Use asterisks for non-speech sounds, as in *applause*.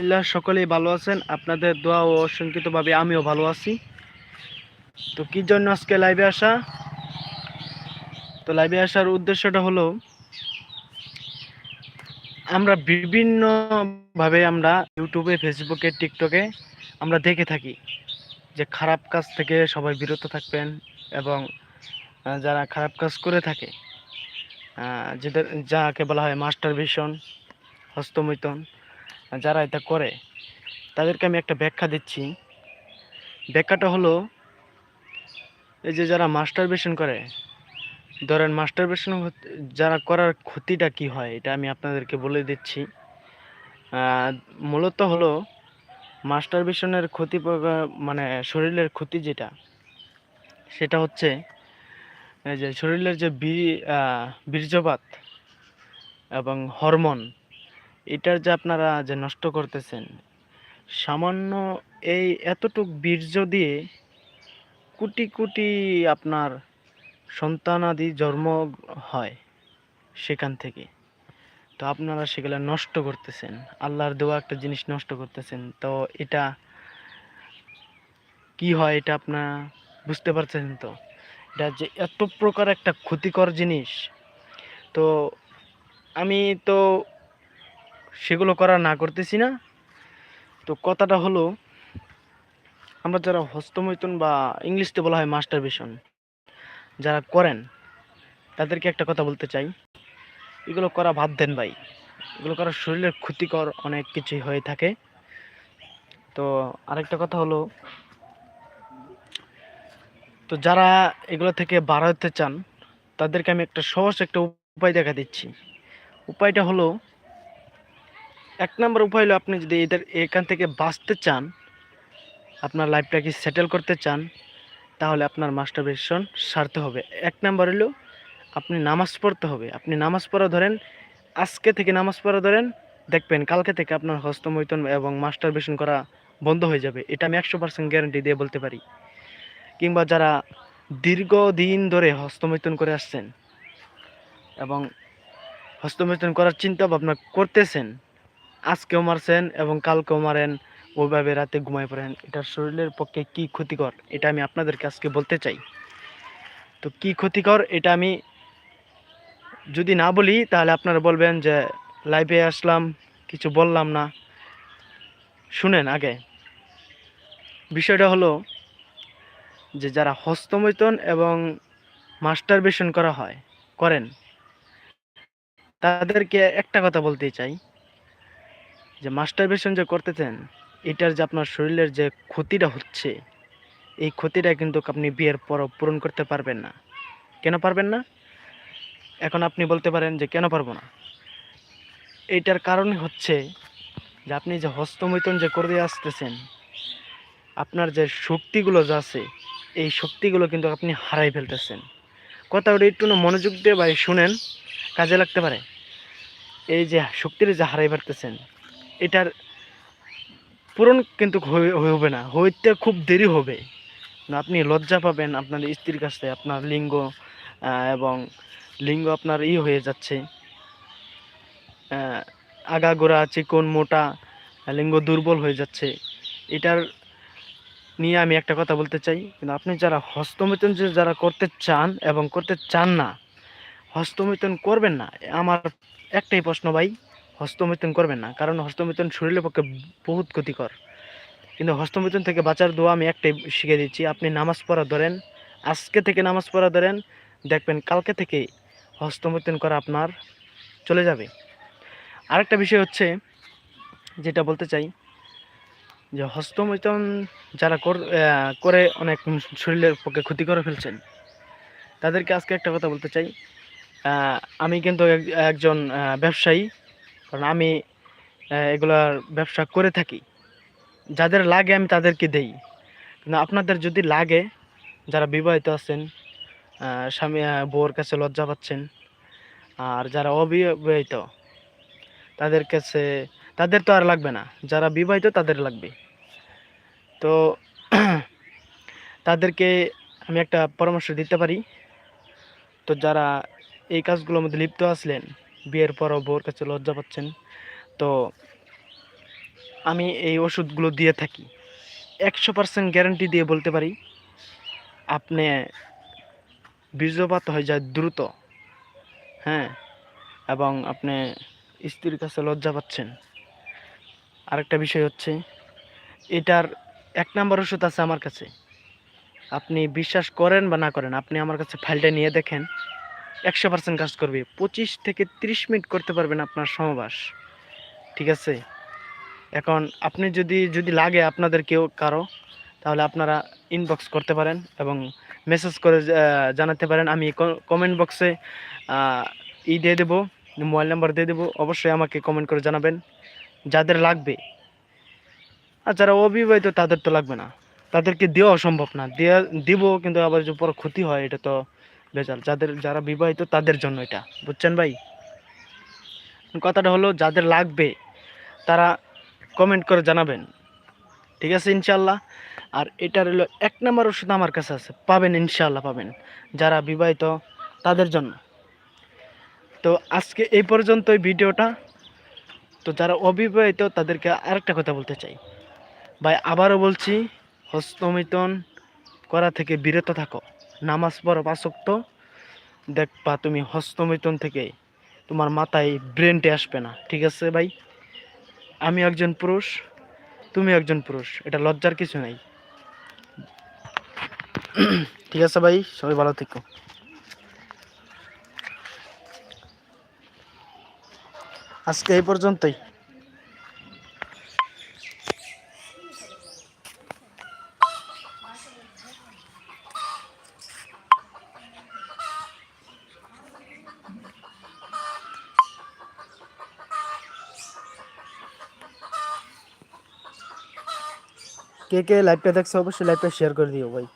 আলহামদুলিল্লাহ, সকলেই ভালো আছেন। আপনাদের দোয়া ও অসংখ্যিতভাবে আমিও ভালো আছি। তো কি জন্য আজকে লাইভে আসা? তো লাইভে আসার উদ্দেশ্যটা হলো, আমরা বিভিন্ন ভাবে আমরা ইউটিউবে ফেসবুকে টিকটকে আমরা দেখে থাকি যে খারাপ কাজ থেকে সবাই বিরত থাকবেন এবং যারা খারাপ কাজ করে থাকে যেদের, যাকে বলা হয় মাস্টার ভিশন হস্তমৈথন যারা এটা করে, তাদেরকে আমি একটা ব্যাখ্যা দিচ্ছি। ব্যাখ্যাটা হলো, এই যে যারা মাস্টার বেশন করে, ধরেন মাস্টার বেশন যারা করার ক্ষতিটা কি হয়, এটা আমি আপনাদেরকে বলে দিচ্ছি। মূলত হলো মাস্টার বেশনের ক্ষতি মানে শরীরের ক্ষতি যেটা, সেটা হচ্ছে যে শরীরের যে বীর্যপাত এবং হরমোন এটার যে আপনারা যে নষ্ট করতেছেন, সামান্য এই এতটুক বীর্য দিয়ে কোটি কোটি আপনার সন্তানাদি জন্ম হয় সেখান থেকে। তো আপনারা সেগুলো নষ্ট করতেছেন, আল্লাহর দেওয়া একটা জিনিস নষ্ট করতেছেন, তো এটা কি হয় এটা আপনারা বুঝতে পারছেন তো? এটা যে এত প্রকার একটা ক্ষতিকর জিনিস। তো আমি তো সেগুলো করা না করতেছি না। তো কথাটা হলো, আমরা যারা হস্তমৈথুন বা ইংলিশতে বলা হয় মাস্টার ভিশন যারা করেন, তাদেরকে একটা কথা বলতে চাই। এগুলো করা বাদ দেন ভাই। এগুলো করা শরীরের ক্ষতিকর অনেক কিছুই হয়ে থাকে। তো আরেকটা কথা হলো, তো যারা এগুলো থেকে বার হতে চান, তাদেরকে আমি একটা সহজ একটা উপায় দেখা দিচ্ছি। উপায়টা হলো এক নম্বর উপায় হলো আপনি যদি এদের এখান থেকে বাঁচতে চান, আপনার লাইফটাকে সেটেল করতে চান, তাহলে আপনার মাস্টারবেশন সারতে হবে। এক নম্বর হলো আপনি নামাজ পড়তে হবে। আপনি নামাজ পড়া ধরেন, আজকে থেকে নামাজ পড়া ধরেন, দেখবেন কালকে থেকে আপনার হস্তমৈতন এবং মাস্টারবেশন করা বন্ধ হয়ে যাবে। এটা আমি একশো পার্সেন্ট গ্যারান্টি দিয়ে বলতে পারি। কিংবা যারা দীর্ঘদিন ধরে হস্তমৈতন করে আসছেন এবং হস্তমৈতন করার চিন্তা ভাবনা করতেছেন আজকেও মারছেন এবং কালকেও মারেন, ওইভাবে রাতে ঘুমায় পড়েন। এটা শরীরের পক্ষে কি ক্ষতিকর? এটা আমি আপনাদেরকে আজকে বলতে চাই। তো কি ক্ষতিকর? এটা আমি যদি না বলি, তাহলে আপনারা বলবেন যে লাইভে আসলাম, কিছু বললাম না। শুনেন আগে। বিষয়টা হলো যে, যারা হস্তমৈথুন এবং মাস্টারবেশন করা হয়, করেন, তাদেরকে একটা কথা বলতে চাই। যে মাস্টারবেশন যে করতেছেন, এটার যে আপনার শরীরের যে ক্ষতিটা হচ্ছে, এই ক্ষতিটা কিন্তু আপনি বিয়ের পর পূরণ করতে পারবেন না। কেন পারবেন না? এখন আপনি বলতে পারেন যে কেন পারব না? এইটার কারণ হচ্ছে যে আপনি যে হস্তমৈথুন যে করে দিয়ে আসতেছেন, আপনার যে শক্তিগুলো যা আছে, এই শক্তিগুলো কিন্তু আপনি হারাই ফেলতেছেন। কথা ওটা একটু মনোযোগ দিয়ে ভাই শুনেন, কাজে লাগতে পারে। এই যে শক্তির যে হারাই ফেলতেছেন এটার পূরণ কিন্তু হবে না। হইতে খুব দেরি হবে। আপনি লজ্জা পাবেন আপনার স্ত্রীর কাছে, আপনার লিঙ্গ এবং লিঙ্গ আপনার ই হয়ে যাচ্ছে। আগাগোড়া, চিকন, মোটা, লিঙ্গ দুর্বল হয়ে যাচ্ছে। এটার নিয়ে আমি একটা কথা বলতে চাই। কিন্তু আপনি যারা হস্তমিথুন যে যারা করতে চান এবং করতে চান না, হস্তমিথুন করবেন না। আমার একটাই প্রশ্ন ভাই হস্তমিথুন করবেন না, কারণ হস্তমিথুন শরীরের পক্ষে বহুত ক্ষতিকর। কিন্তু হস্তমিথুন থেকে বাঁচার দোয়া আমি একটাই শিখে দিচ্ছি, আপনি নামাজ পড়া ধরেন, আজকে থেকে নামাজ পড়া ধরেন, দেখবেন কালকে থেকে হস্তমিথুন করা আপনার চলে যাবে। আরেকটা বিষয় হচ্ছে, যেটা বলতে চাই, যে হস্তমৈথুন যারা কর- অনেক শরীরের পক্ষে ক্ষতি করে ফেলছেন, তাদেরকে আজকে একটা কথা বলতে চাই। আমি কিন্তু এক- একজন ব্যবসায়ী কারণ আমি এগুলার ব্যবসা করে থাকি। যাদের লাগে আমি তাদেরকে দেই। কিন্তু আপনাদের যদি লাগে, যারা বিবাহিত আছেন স্বামী বউর কাছে লজ্জা পাচ্ছেন, আর যারা অবিবাহিত, তাদের কাছে, তাদের তো আর লাগবে না। যারা বিবাহিত, তাদের লাগবে। তো *clears throat* তাদেরকে আমি একটা পরামর্শ দিতে পারি। তো যারা এই কাজগুলোর মধ্যে লিপ্ত আসলেন বিয়ের পরও বউর কাছে লজ্জা পাচ্ছেন। তো আমি এই ওষুধগুলো দিয়ে থাকি। একশো পার্সেন্ট গ্যারান্টি দিয়ে বলতে পারি, আপনি বীর্যপাত হয়ে যায় দ্রুত হ্যাঁ এবং আপনি স্ত্রীর কাছে লজ্জা পাচ্ছেন। আরেকটা বিষয় হচ্ছে, এটার এক নাম্বার ওষুধ আছে আমার কাছে। আপনি বিশ্বাস করেন বা না করেন, আপনি আমার কাছে ফাইলটা নিয়ে দেখেন। একশো পার্সেন্ট কাজ করবে। পঁচিশ থেকে তিরিশ মিনিট করতে পারবেন আপনার সমবাস ঠিক আছে? এখন আপনি যদি যদি লাগে আপনাদের কেউ, কারও, তাহলে আপনারা ইনবক্স করতে পারেন এবং মেসেজ করে জানাতে পারেন। আমি কমেন্ট বক্সে ই দিয়ে দেবো মোবাইল নাম্বার দিয়ে দেবো। অবশ্যই আমাকে কমেন্ট করে জানাবেন। যাদের লাগবে। আর যারা অবিবাহিত, তাদের তো লাগবে না। তাদেরকে দেওয়া সম্ভব না। দেওয়া দিব, কিন্তু আবার যে পরে ক্ষতি হয়, এটা তো বেজাল যাদের, যারা বিবাহিত তাদের জন্য এটা, বুঝছেন ভাই? কথাটা হলো, যাদের লাগবে, তারা কমেন্ট করে জানাবেন, ঠিক আছে ইনশাল্লাহ? আর এটার হলো, এক নম্বর ওষুধ আমার কাছে আছে, পাবেন ইনশাল্লাহ, পাবেন, যারা বিবাহিত তাদের জন্য। তো আজকে এই পর্যন্তই ভিডিওটা। তো যারা অবিবাহিত, তাদেরকে আরেকটা কথা বলতে চাই। ভাই, আবারও বলছি, হস্তমিতন করা থেকে বিরত থাকো। নামাজ পড়ো পাঁচক্ত দেখবা তুমি হস্তমিতন থেকে তোমার মাথায় ব্রেনটে আসবে না। ঠিক আছে ভাই? আমি একজন পুরুষ তুমি একজন পুরুষ, এটা লজ্জার কিছু নাই। ঠিক আছে ভাই? সবাই ভালো থেকো। আজকে এই পর্যন্তই। কে কে লাইভটা দেখছ অবশ্যই লাইভটা শেয়ার করে দিও ভাই।